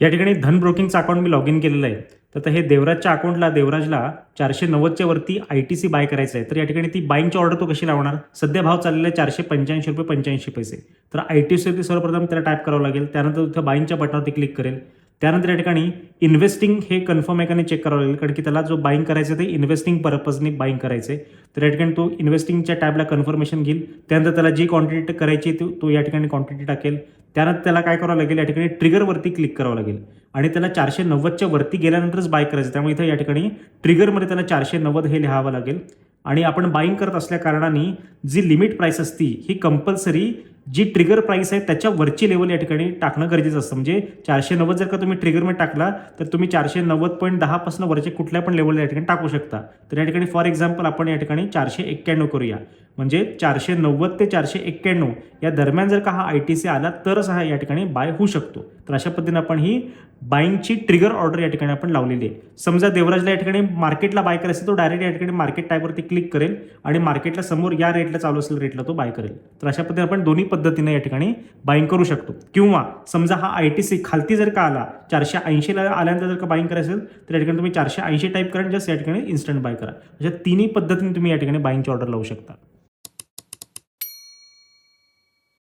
या ठिकाणी धन ब्रोकिंगचं अकाउंट मी लॉग इन केलेलं आहे. तर आता हे देवराजच्या अकाउंटला देवराजला चारशे नव्वदच्या वरती आय टी सी बाय करायचं आहे. तर या ठिकाणी ती बाईंगची ऑर्डर तो कशी लावणार? सध्या भाव चाललेला आहे चारशे पंच्याऐंशी रुपये पंच्याऐंशी पैसे. तर आय टी सी सर्वप्रथम त्याला टाईप करावं लागेल. त्यानंतर तिथं बाईंगच्या बटनावरती क्लिक करेल. त्यानंतर या ठिकाणी इन्व्हेस्टिंग हे कन्फर्म आहे का नाही चेक करावं लागेल. कारण की त्याला जो बाईंग करायचं आहे ते इन्व्हेस्टिंग पर्पजने बाईंग करायचं आहे. तर या ठिकाणी तो इन्व्हेस्टिंगच्या टॅबला कन्फर्मेशन घेईल. त्यानंतर त्याला जी क्वांटिटी करायची तो तो या ठिकाणी क्वांटिटी टाकेल. त्यानंतर त्याला काय करावं लागेल? या ठिकाणी ट्रिगरवरती क्लिक करावं लागेल. आणि त्याला चारशे नव्वदच्या वरती गेल्यानंतरच बाय करायचं. त्यामुळे इथं या ठिकाणी ट्रिगरमध्ये त्याला चारशे नव्वद हे लिहावं लागेल. आणि आपण बाईंग करत असल्या कारणाने जी लिमिट प्राईस असती ही कंपल्सरी जी ट्रिगर प्राईस आहे त्याच्या वरची लेवल या ठिकाणी टाकणं गरजेचं असतं. म्हणजे चारशे नव्वद जर का तुम्ही ट्रिगरमध्ये टाकला तर तुम्ही चारशे नव्वद पॉईंट दहापासून वरचे कुठल्या पण लेवल या ठिकाणी टाकू शकता. तर या ठिकाणी फॉर एक्झाम्पल आपण या ठिकाणी चारशे एक्क्याण्णव करूया. म्हणजे चारशे नव्वद ते चारशे एक्क्याण्णव या दरम्यान जर का हा आय टी सी आला तरच हा या ठिकाणी बाय होऊ शकतो. तर अशा पद्धतीने आपण ही बाईंगची ट्रिगर ऑर्डर या ठिकाणी आपण लावलेली आहे. समजा देवराजला या ठिकाणी मार्केटला बाय करायचं तो डायरेक्ट या ठिकाणी मार्केट टाईपवरती क्लिक करेल आणि मार्केटला समोर या रेटला चालू असलेल्या रेटला तो बाय करेल. तर अशा पद्धतीने आपण दोन्ही पद्धतीने या ठिकाणी बाईंग करू शकतो. किंवा समजा हा आय टी सी खालती जर का आला चारशे ऐंशीला आल्यानंतर जर का बाईंग करायचं असेल तर या ठिकाणी तुम्ही चारशे ऐंशी टाईप करा जस्ट या ठिकाणी इन्स्टंट बाय करा. अशा तिन्ही पद्धतीने तुम्ही या ठिकाणी बाईंगची ऑर्डर लावू शकता.